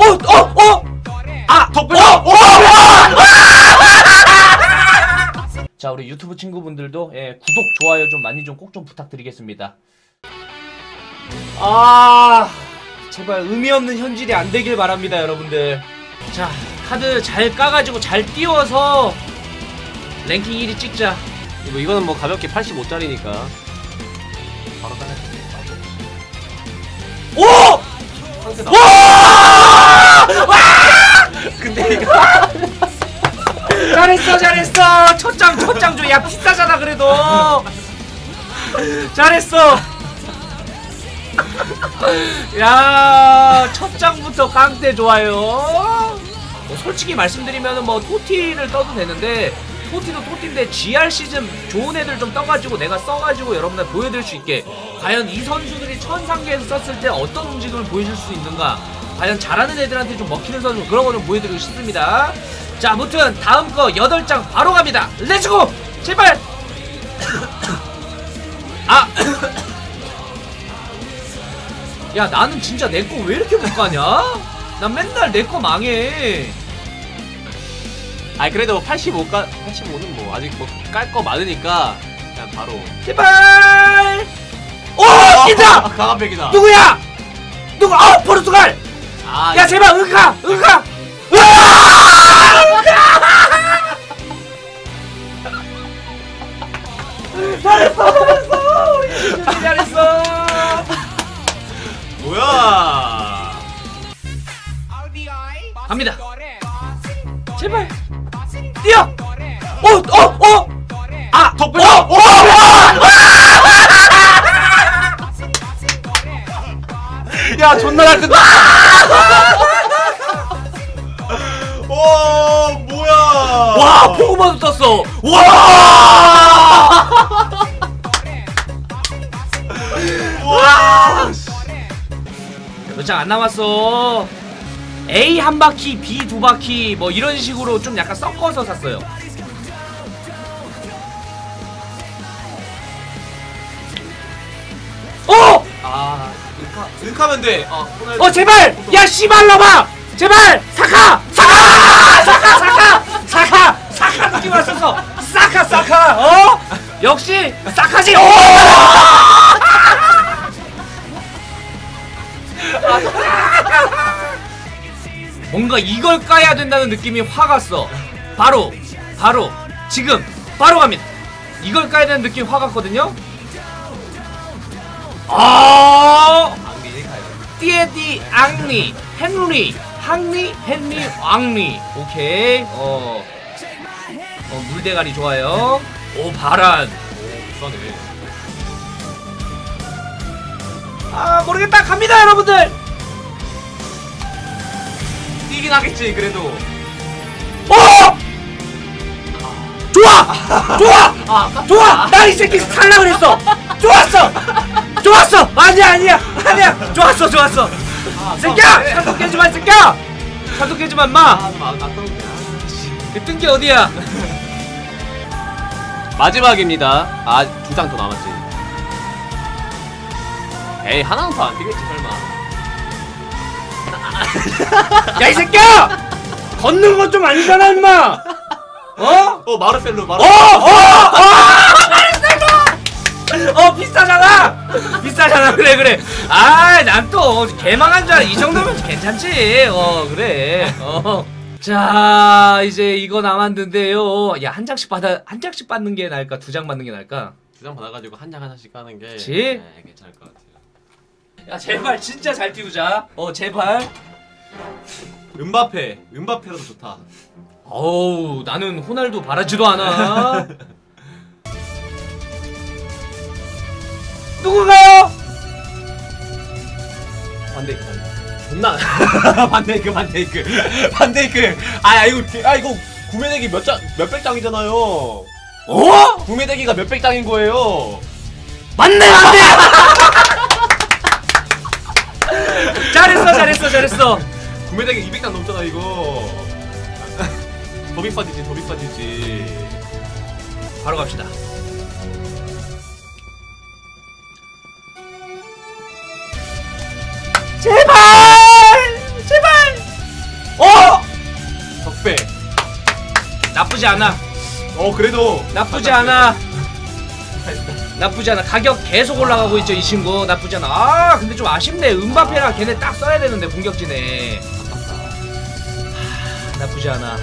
어, 어, 어! 아! 덕분 어! 어! 자, 우리 유튜브 친구분들도 예, 구독, 좋아요 좀 많이 좀 꼭 좀 부탁드리겠습니다. 아, 제발 의미 없는 현질이 안 되길 바랍니다, 여러분들. 자, 카드 잘 까가지고 잘 띄워서 랭킹 1위 찍자. 이거 이거는 뭐 가볍게 85짜리니까 바로 따라. 오! 상 잘했어, 잘했어. 첫장, 첫장 줘. 야, 비싸잖아, 그래도. 잘했어. 야, 첫 장부터 깡대 좋아요. 뭐 솔직히 말씀드리면 뭐 토티를 떠도 되는데 토티도 토티인데 GR 시즌 좋은 애들 좀 떠가지고 내가 써가지고 여러분들 보여드릴 수 있게 과연 이 선수들이 천상계에서 썼을 때 어떤 움직임을 보여줄 수 있는가 과연 잘하는 애들한테 좀 먹히는 선수 그런 거 좀 보여드리고 싶습니다 자 아무튼 다음 거 8장 바로 갑니다 렛츠고 제발 아 야 나는 진짜 내 거 왜 이렇게 못 가냐? 난 맨날 내 거 망해. 아니 그래도 85가 85는 뭐 아직 뭐 깔 거 많으니까 그냥 바로 제발. 오 진짜 강한백이다. 누구야? 누구? 아 포르투갈. 아 야 제발 응가 응가. 잘했어 잘했어 우리 진짜 잘했어. 뭐야? 갑니다. 제발 뛰어. 어어 어. 아 덕분. 어, 어, 야 존나 잘 뜬다. 오? 와 포그마도 떴어. 와. 와. 몇장 안 남았어. A 한 바퀴, B 두 바퀴 뭐 이런 식으로 좀 약간 섞어서 샀어요. 어! 아 윽하 윽하면 돼. 어. 어 제발! 야 씨발 놈아! 제발! 사카! 사카! 사카! 사카! 사카! 사카 느낌 왔었어! 사카 사카! 어? 역시 사카지! 오! 뭔가 이걸 까야 된다는 느낌이 확 왔어. 바로, 바로, 지금, 바로 갑니다. 이걸 까야 되는 느낌이 확 왔거든요? 아! 띠에디 앙리 헨리 항리 헨리 앙리 오케이. 어, 어 물대가리 좋아요. 오 바란 오 불안해. 아 모르겠다. 갑니다 여러분들. 뛰긴 하겠지 그래도. 오 좋아! 좋아! 아 좋아! 나이 새끼 살라 그랬어. 좋았어! 좋았어! 아니야 아니야 아니야. 좋았어 좋았어 아, 새끼야 사도 깨지 마 새끼야 사도 깨지 마 인마 아 좀 아까운데. 뜬게 어디야 마지막입니다. 아 두 장 더 남았지. 에이 하나는 더안 뛰겠지 설마. 야 이 새끼야 걷는 건 좀 아니잖아 인마 어? 어 마르셀로 어! 마르. 어! 어! 어 비싸잖아 비싸잖아 그래 그래 아 난 또 개망한 줄 알아 이 정도면 괜찮지 어 그래 어 자 이제 이거 남았는데요 야 한 장씩 받아 한 장씩 받는 게 나을까 두 장 받는 게 나을까 두 장 받아가지고 한 장 하나씩 까는 게. 그치? 네, 괜찮을 것 같아요. 야 제발 진짜 잘 띄우자 어 제발 은바페, 은바페로도 좋다. 어우 나는 호날두 바라지도 않아 누군가요? 반데이크. 존나. 반데이크, 반데이크, 반데이크. 아 이거 아 이거 구매대기 몇 장, 몇백 장이잖아요. 어? 구매대기가 몇백 장인 거예요. 맞네 맞네 잘했어 잘했어 잘했어 구매대기 200장 넘잖아 이거. 더 비싸지지, 더 비싸지지. 바로 갑시다 나쁘지 않아. 어 그래도 나쁘지 않아. 나쁘지 않아. 가격 계속 올라가고 있죠, 이 친구. 나쁘지 않아. 아, 근데 좀 아쉽네. 은바페랑 걔네 딱 써야 되는데, 공격진에. 하, 나쁘지 않아.